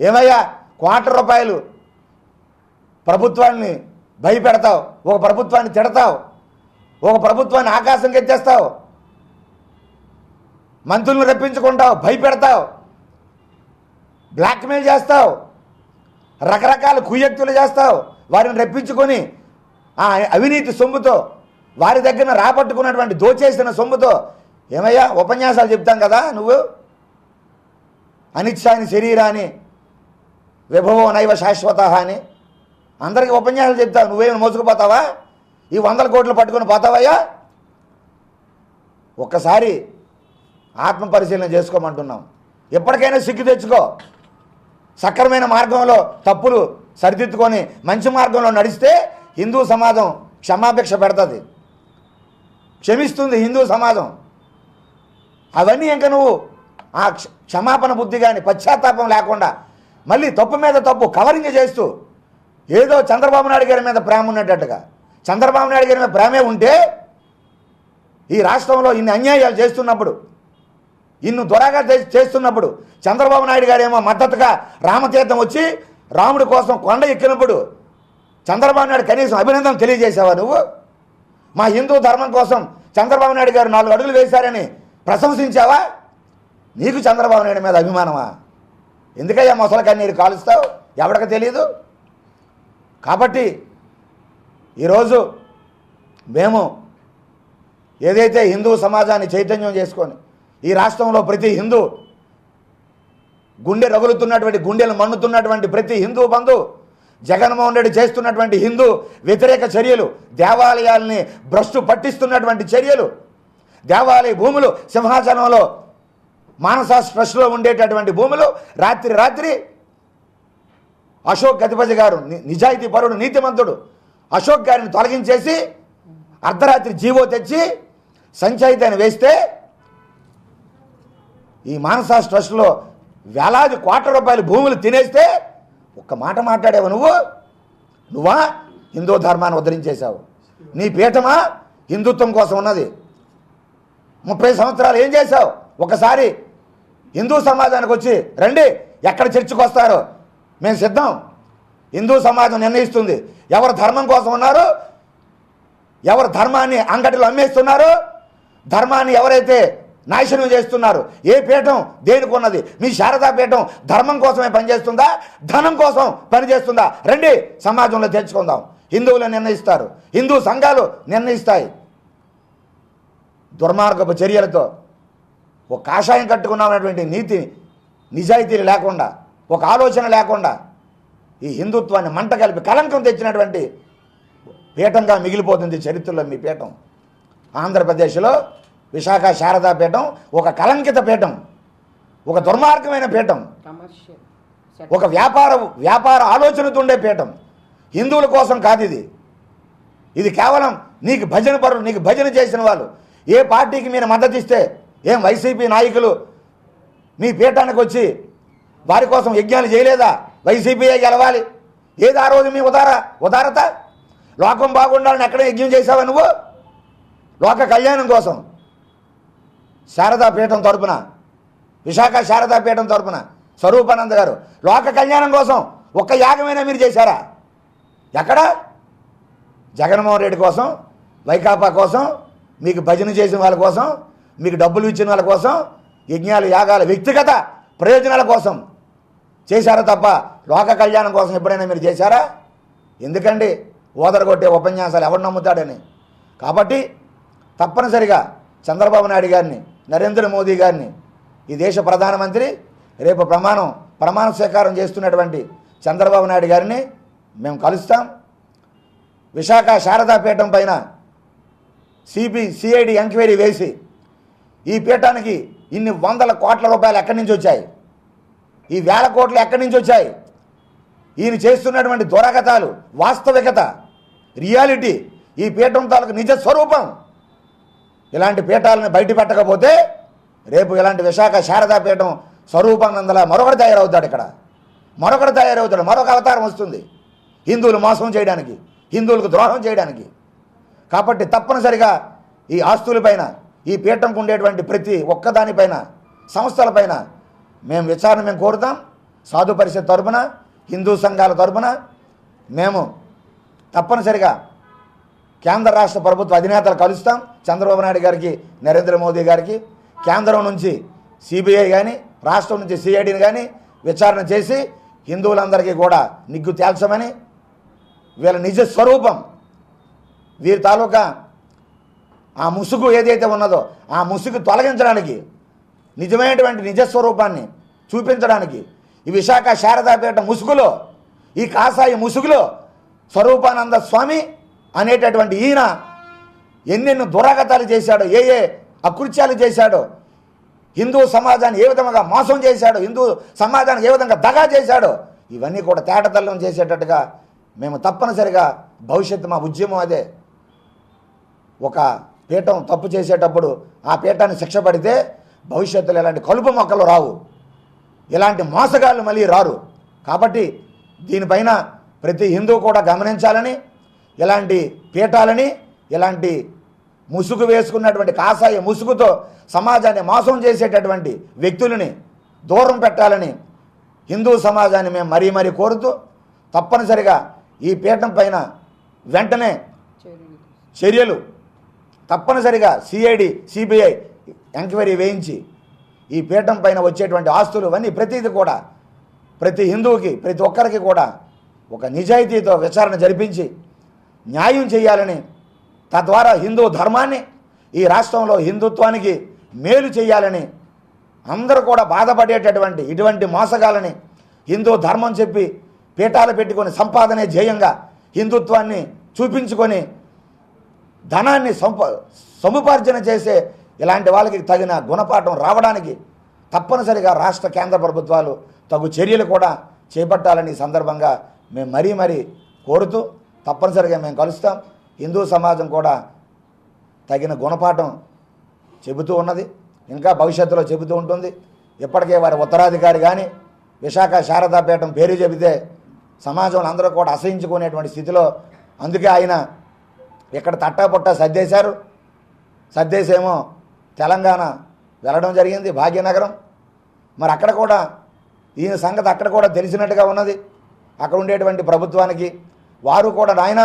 ఏమయ్యా? కోట్ల రూపాయలు ప్రభుత్వాన్ని భయపెడతావు ఒక ప్రభుత్వాన్ని తిడతావు ఒక ప్రభుత్వాన్ని ఆకాశంకి ఎత్తేస్తావు మంత్రులను రప్పించుకుంటావు భయపెడతావు బ్లాక్మెయిల్ చేస్తావు రకరకాల కుయ్యక్తులు చేస్తావు వారిని రప్పించుకొని ఆ అవినీతి సొమ్ముతో వారి దగ్గర రాబట్టుకున్నటువంటి దోచేసిన సొమ్ముతో ఏమయ్యా ఉపన్యాసాలు చెప్తాం కదా నువ్వు? అనిచ్చాని శరీరాన్ని విభవో నైవ శాశ్వత అని. అందరికీ ఉపన్యాసాలు చెప్తావు. నువ్వేమి మోసుకుపోతావా? ఈ వందల కోట్లు పట్టుకొని పోతావయ్యా? ఒక్కసారి ఆత్మ పరిశీలన చేసుకోమంటున్నాం. ఎప్పటికైనా సిగ్గు తెచ్చుకో. సక్రమైన మార్గంలో తప్పులు సరిదిద్దుకొని మంచి మార్గంలో నడిస్తే హిందూ సమాజం క్షమాపేక్ష పెడుతుంది. క్షమిస్తుంది హిందూ సమాజం. అవన్నీ ఇంకా నువ్వు ఆ క్ష- క్షమాపణ బుద్ధి కానీ పశ్చాత్తాపం లేకుండా మళ్ళీ తప్పు మీద తప్పు కవరింగ్ చేస్తూ ఏదో చంద్రబాబు నాయుడు గారి మీద ప్రేమ ఉన్నట్టుగా చంద్రబాబు నాయుడు గారి మీద ప్రేమే ఉంటే ఈ రాష్ట్రంలో ఇన్ని అన్యాయాలు చేస్తున్నప్పుడు ఇన్ను త్వరగా చే- చేస్తున్నప్పుడు చంద్రబాబు నాయుడు గారు ఏమో మద్దతుగా రామతీర్థం వచ్చి రాముడి కోసం కొండ ఎక్కినప్పుడు చంద్రబాబు నాయుడు కనీసం అభినందన తెలియజేసావా నువ్వు? మా హిందూ ధర్మం కోసం చంద్రబాబు నాయుడు గారు నాలుగు అడుగులు వేశారని ప్రశంసించావా? నీకు చంద్రబాబు నాయుడు మీద అభిమానమా? ఎందుకయ్యా మొసల కన్నీరు కాలుస్తావు? ఎవడికి తెలియదు కాబట్టి ఈరోజు మేము ఏదైతే హిందూ సమాజాన్ని చైతన్యం చేసుకొని ఈ రాష్ట్రంలో ప్రతి హిందూ గుండె రగులుతున్నటువంటి గుండెలు మన్నుతున్నటువంటి ప్రతి హిందూ బంధు జగన్మోహన్ రెడ్డి చేస్తున్నటువంటి హిందూ వ్యతిరేక చర్యలు దేవాలయాల్ని భ్రష్టు పట్టిస్తున్నటువంటి చర్యలు దేవాలయ భూములు సింహాచలంలో మానస ట్రస్ట్లో ఉండేటటువంటి భూములు రాత్రి రాత్రి అశోక్ గతిపతి గారు నిజాయితీ పరుడు నీతిమంతుడు అశోక్ గారిని తొలగించేసి అర్ధరాత్రి జీవో తెచ్చి సంచయితని వేస్తే ఈ మానస ట్రస్ట్లో వేలాది కోట్ల రూపాయల భూములు తినేస్తే ఒక్క మాట మాట్లాడేవు నువ్వు? నువ్వా? హిందూ ధర్మాన్ని ఉద్ధరించేశావు. నీ పీఠమా? హిందుత్వం కోసం ఉన్నది. ముప్పై సంవత్సరాలు ఏం చేశావు? ఒకసారి హిందూ సమాజానికి వచ్చి రండి ఎక్కడ చర్చకు వస్తారు? మేము సిద్ధం. హిందూ సమాజం నిర్ణయిస్తుంది. ఎవరు ధర్మం కోసం ఉన్నారు? ఎవరు ధర్మాన్ని అంగటిలో అమ్మేస్తున్నారు? ధర్మాన్ని ఎవరైతే నాశనం చేస్తున్నారు? ఏ పీఠం దేనికి ఉన్నది మీ శారదా పీఠం ధర్మం కోసమే పనిచేస్తుందా? ధనం కోసం పనిచేస్తుందా? రండి సమాజంలో తెచ్చుకుందాం హిందువులు నిర్ణయిస్తారు. హిందూ సంఘాలు నిర్ణయిస్తాయి. దుర్మార్గపు చర్యలతో ఒక కాషాయం కట్టుకున్నామన్నటువంటి నీతి నిజాయితీలు లేకుండా ఒక ఆలోచన లేకుండా ఈ హిందుత్వాన్ని మంట కలిపి కలంకం తెచ్చినటువంటి పీఠంగా మిగిలిపోతుంది చరిత్రలో మీ పీఠం. ఆంధ్రప్రదేశ్లో విశాఖ శారదా పీఠం ఒక కలంకిత పీఠం ఒక దుర్మార్గమైన పీఠం ఒక వ్యాపార వ్యాపార ఆలోచనతో ఉండే పీఠం. హిందువుల కోసం కాదు ఇది. ఇది కేవలం నీకు భజన పరులు నీకు భజన చేసిన వాళ్ళు. ఏ పార్టీకి మీరు మద్దతు ఇస్తే ఏం వైసీపీ నాయకులు మీ పీఠానికి వచ్చి వారి కోసం యజ్ఞాలు చేయలేదా? వైసీపీయే గెలవాలి. ఏది ఆ రోజు మీ ఉదార ఉదారత? లోకం బాగుండాలని ఎక్కడ యజ్ఞం చేసావా నువ్వు? లోక కళ్యాణం కోసం. శారదా పీఠం తరపున. విశాఖ శారదా పీఠం తరపున. స్వరూపానంద గారు లోక కళ్యాణం కోసం ఒక్క యాగమైనా మీరు చేశారా? ఎక్కడ? జగన్మోహన్ రెడ్డి కోసం వైకాపా కోసం మీకు భజన చేసిన వాళ్ళ కోసం మీకు డబ్బులు ఇచ్చిన వాళ్ళ కోసం యజ్ఞాలు యాగాల వ్యక్తిగత ప్రయోజనాల కోసం చేశారా తప్ప లోక కళ్యాణం కోసం ఎప్పుడైనా మీరు చేశారా? ఎందుకండి? ఓదరగొట్టే ఉపన్యాసాలు ఎవరు నమ్ముతాడని. కాబట్టి తప్పనిసరిగా చంద్రబాబు నాయుడు గారిని నరేంద్ర మోదీ గారిని ఈ దేశ ప్రధానమంత్రి రేపు ప్రమాణం ప్రమాణ స్వీకారం చేస్తున్నటువంటి చంద్రబాబు నాయుడు గారిని మేము కలుస్తాం. విశాఖ శారదాపీఠం పైన సిబి సిఐడి ఎంక్వైరీ వేసి ఈ పీఠానికి ఇన్ని వందల కోట్ల రూపాయలు ఎక్కడి నుంచి వచ్చాయి? ఈ వేల కోట్లు ఎక్కడి నుంచి వచ్చాయి? ఈయన చేస్తున్నటువంటి దురాగతాలు వాస్తవికత రియాలిటీ ఈ పీఠం తాలూకు నిజ స్వరూపం. ఇలాంటి పీఠాలను బయట పెట్టకపోతే రేపు ఇలాంటి విశాఖ శారదా పీఠం స్వరూపానందలా మరొకటి తయారవుతాడు ఇక్కడ. మరొకటి తయారవుతాడు. మరొక అవతారం వస్తుంది. హిందువులు మోసం చేయడానికి హిందువులకు ద్రోహం చేయడానికి. కాబట్టి తప్పనిసరిగా ఈ ఆస్తులపైన ఈ పీఠంకు ఉండేటువంటి ప్రతి ఒక్కదానిపైన సంస్థలపైన మేము విచారణ మేము కోరుతాం. సాధు పరిషత్ తరపున హిందూ సంఘాల తరపున మేము తప్పనిసరిగా కేంద్ర రాష్ట్ర ప్రభుత్వ అధినేతలు కలుస్తాం. చంద్రబాబు నాయుడు గారికి నరేంద్ర మోదీ గారికి కేంద్రం నుంచి సిబిఐ కానీ రాష్ట్రం నుంచి సిఐడిని కానీ విచారణ చేసి హిందువులందరికీ కూడా నిగ్గు తేల్చమని వీళ్ళ నిజ స్వరూపం వీరి తాలూకా ఆ ముసుగు ఏదైతే ఉన్నదో ఆ ముసుగు తొలగించడానికి నిజమైనటువంటి నిజస్వరూపాన్ని చూపించడానికి ఈ విశాఖ శారదాపేట ముసుగులో ఈ కాసాయి ముసుగులో స్వరూపానంద స్వామి అనేటటువంటి ఈయన ఎన్నెన్నో దురాగతాలు చేశాడో ఏ ఏ అకృత్యాలు చేశాడో హిందూ సమాజాన్ని ఏ విధంగా మోసం చేశాడో హిందూ సమాజానికి ఏ విధంగా దగా చేశాడో ఇవన్నీ కూడా తేటతల్లం చేసేటట్టుగా మేము తప్పనిసరిగా భవిష్యత్తు మా ఉద్యమం అదే. ఒక పీఠం తప్పు చేసేటప్పుడు ఆ పీఠాన్ని శిక్ష పడితే భవిష్యత్తులో ఇలాంటి కలుపు మొక్కలు రావు. ఇలాంటి మోసగాళ్ళు మళ్ళీ రారు. కాబట్టి దీనిపైన ప్రతి హిందూ కూడా గమనించాలని ఇలాంటి పీఠాలని ఇలాంటి ముసుగు వేసుకున్నటువంటి కాషాయ ముసుగుతో సమాజాన్ని మోసం చేసేటటువంటి వ్యక్తులని దూరం పెట్టాలని హిందూ సమాజాన్ని మేము మరీ మరీ కోరుతూ తప్పనిసరిగా ఈ పీఠం పైన వెంటనే చర్యలు తప్పనిసరిగా సిఐడి సిబిఐ ఎంక్వైరీ వేయించి ఈ పీఠం పైన వచ్చేటువంటి ఆస్తులు అన్నీ ప్రతిది కూడా ప్రతి హిందువుకి ప్రతి ఒక్కరికి కూడా ఒక నిజాయితీతో విచారణ జరిపించి న్యాయం చేయాలని తద్వారా హిందూ ధర్మాన్ని ఈ రాష్ట్రంలో హిందుత్వానికి మేలు చేయాలని అందరూ కూడా బాధపడేటటువంటి ఇటువంటి మోసగాలని హిందూ ధర్మం చెప్పి పీఠాలు పెట్టుకొని సంపాదనే ధ్యేయంగా హిందుత్వాన్ని చూపించుకొని ధనాన్ని సంప సముపార్జన చేసే ఇలాంటి వాళ్ళకి తగిన గుణపాఠం రావడానికి తప్పనిసరిగా రాష్ట్ర కేంద్ర ప్రభుత్వాలు తగు చర్యలు కూడా చేపట్టాలని ఈ సందర్భంగా మేము మరీ మరీ కోరుతూ తప్పనిసరిగా మేము కలుస్తాం. హిందూ సమాజం కూడా తగిన గుణపాఠం చెబుతూ ఉన్నది. ఇంకా భవిష్యత్తులో చెబుతూ ఉంటుంది. ఇప్పటికే వారి ఉత్తరాధికారి కానీ విశాఖ శారదాపీఠం పేరు చెబితే సమాజంలో అందరూ కూడా అసహించుకునేటువంటి స్థితిలో అందుకే ఆయన ఇక్కడ తట్టా పుట్ట సర్దేశారు. సర్దేశేమో తెలంగాణ వెళ్ళడం జరిగింది భాగ్యనగరం. మరి అక్కడ కూడా ఈయన సంగతి అక్కడ కూడా తెలిసినట్టుగా ఉన్నది. అక్కడ ఉండేటువంటి ప్రభుత్వానికి వారు కూడా నాయన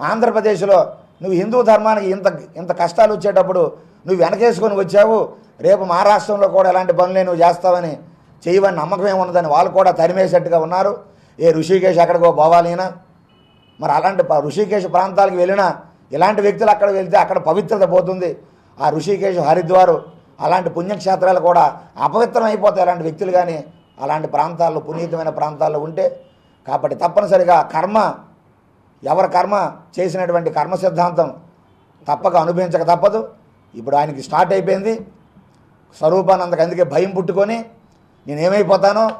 ఆంధ్రప్రదేశ్లో నువ్వు హిందూ ధర్మానికి ఇంత ఇంత కష్టాలు వచ్చేటప్పుడు నువ్వు వెనకేసుకొని వచ్చావు. రేపు మహారాష్ట్రంలో కూడా ఎలాంటి పనులే నువ్వు చేస్తావని చేయవని నమ్మకం ఏమున్నదని వాళ్ళు కూడా తరిమేసేట్టుగా ఉన్నారు. ఏ ఋషికేష్ ఎక్కడికో పోవాలినా మరి అలాంటి ప- ప్రాంతాలకు వెళ్ళినా ఇలాంటి వ్యక్తులు అక్కడ వెళ్తే అక్కడ పవిత్రత పోతుంది. ఆ ఋషికేశ్ హరిద్వారు అలాంటి పుణ్యక్షేత్రాలు కూడా అపవిత్రం అయిపోతాయి అలాంటి వ్యక్తులు కానీ అలాంటి ప్రాంతాల్లో పునీతమైన ప్రాంతాల్లో ఉంటే. కాబట్టి తప్పనిసరిగా కర్మ ఎవరి కర్మ చేసినటువంటి కర్మ సిద్ధాంతం తప్పక అనుభవించక తప్పదు. ఇప్పుడు ఆయనకి స్టార్ట్ అయిపోయింది. స్వరూపానందకు అందుకే భయం పుట్టుకొని నేను ఏమైపోతానో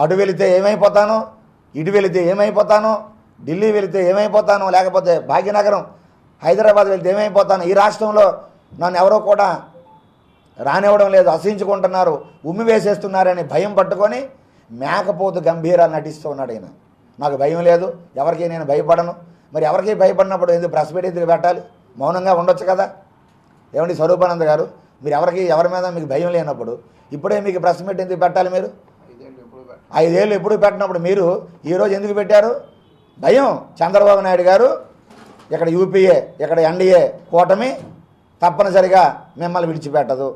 అటు వెళితే ఏమైపోతానో ఇటు వెళితే ఏమైపోతానో ఢిల్లీ వెళితే ఏమైపోతానో? లేకపోతే భాగ్యనగరం హైదరాబాద్ వెళితే ఏమైపోతాను? ఈ రాష్ట్రంలో నన్ను ఎవరో కూడా రానివ్వడం లేదు అసహించుకుంటున్నారు ఉమ్మి వేసేస్తున్నారని భయం పట్టుకొని మేకపోతు గంభీర నటిస్తూ ఉన్నాడు ఈయన. నాకు భయం లేదు ఎవరికి నేను భయపడను. మరి ఎవరికి భయపడినప్పుడు ఎందుకు ప్రెస్ మీట్ ఎందుకు పెట్టాలి? మౌనంగా ఉండొచ్చు కదా? ఏమండి స్వరూపానంద గారు మీరు ఎవరికి ఎవరి మీద మీకు భయం లేనప్పుడు ఇప్పుడే మీకు ప్రెస్ మీట్ ఎందుకు పెట్టాలి మీరు? ఐదేళ్ళు ఎప్పుడు పెట్టినప్పుడు మీరు ఈరోజు ఎందుకు పెట్టారు? భయం. చంద్రబాబు నాయుడు గారు ఇక్కడ యూపీఏ ఇక్కడ ఎన్డీఏ కూటమి తప్పనిసరిగా మిమ్మల్ని విడిచిపెట్టదు.